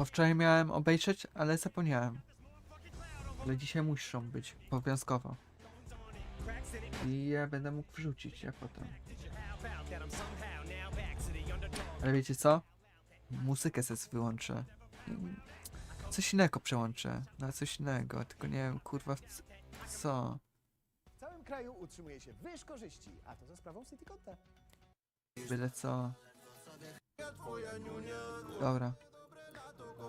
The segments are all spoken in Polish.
Bo wczoraj miałem obejrzeć, ale zapomniałem. Ale dzisiaj muszą być, obowiązkowo. I ja będę mógł wrzucić ja potem. Ale wiecie co? Muzykę sobie wyłączę. Coś innego przełączę. Na coś innego, tylko nie wiem, kurwa, co. W całym kraju utrzymuje się wyż korzyści, a to za sprawą CityConta. Byle co. Dobra.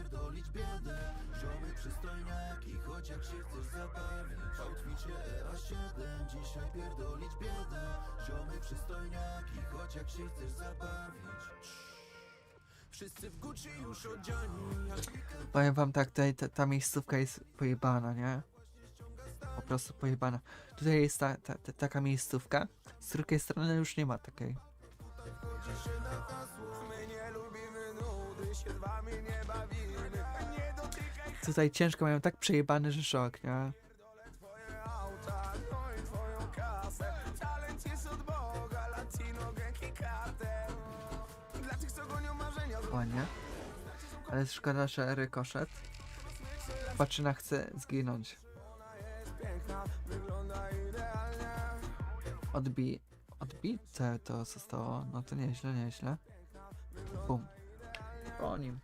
pierdolić biedę. Ziomy przystojniaki Choć jak się chcesz zabawić W outficie EA7 Dzisiaj pierdolić biedę. Ziomy przystojniaki Choć jak się chcesz zabawić Wszyscy w Gucci już odziani jak Powiem wam tak, tutaj ta, ta miejscówka jest pojebana, nie? Po prostu pojebana. Tutaj jest ta, ta, ta, taka miejscówka, z drugiej strony już nie ma takiej. My nie lubimy nudy, się z wami nie bawimy Tutaj ciężko mają tak przejebany, że szok, nie? Ładnie. Ale szkoda, że rykoszet. Patrzyna chce zginąć. Odbi... Odbite to zostało. No to nieźle, nieźle. Bum. Po nim.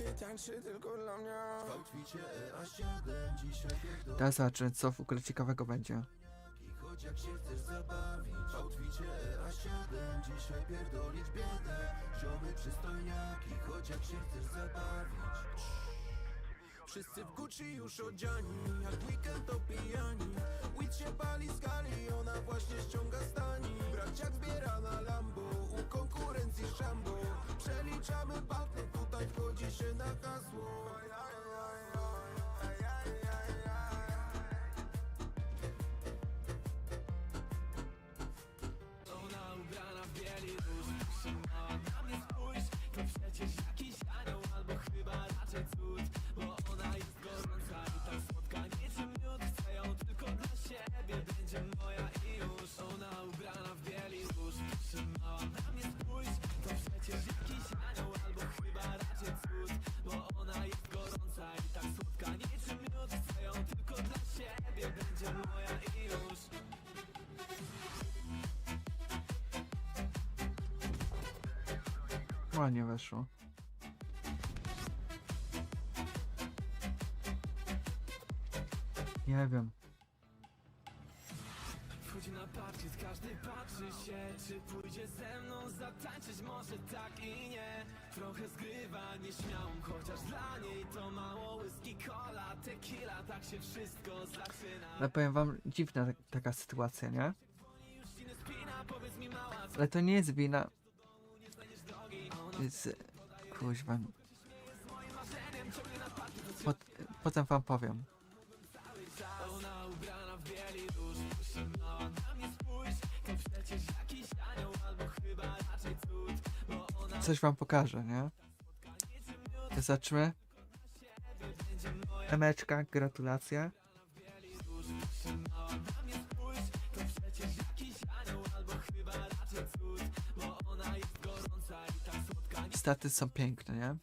I tańczy tylko dla mnie. W outficie EA7 dzisiaj Teraz zobaczymy, co w ogóle ciekawego będzie. Choć jak się chcesz zabawić W outficie EA7 Dzisiaj pierdolić biedę. Ziomy przystojniaki Choć jak się chcesz zabawić. Wszyscy w Gucci już odziani Jak weekend to wchodzi się na Ładnie weszło. Nie wiem. Wchodzi na parkiet, każdy patrzy się Czy pójdzie ze mną zatańczyć? Może tak i nie Trochę zgrywa nieśmiałą Chociaż dla niej to mało whisky, cola, tequila Tak się wszystko zaczyna Ale powiem wam, dziwna tak- taka sytuacja, nie? Już nie spina, powiedz mi mała Co Ale to nie jest wina. Jest... Kuźwa. Pot, potem wam powiem. Coś wam pokażę, nie? To Zobaczmy. Emeczka, gratulacje. Staty są piękne, nie?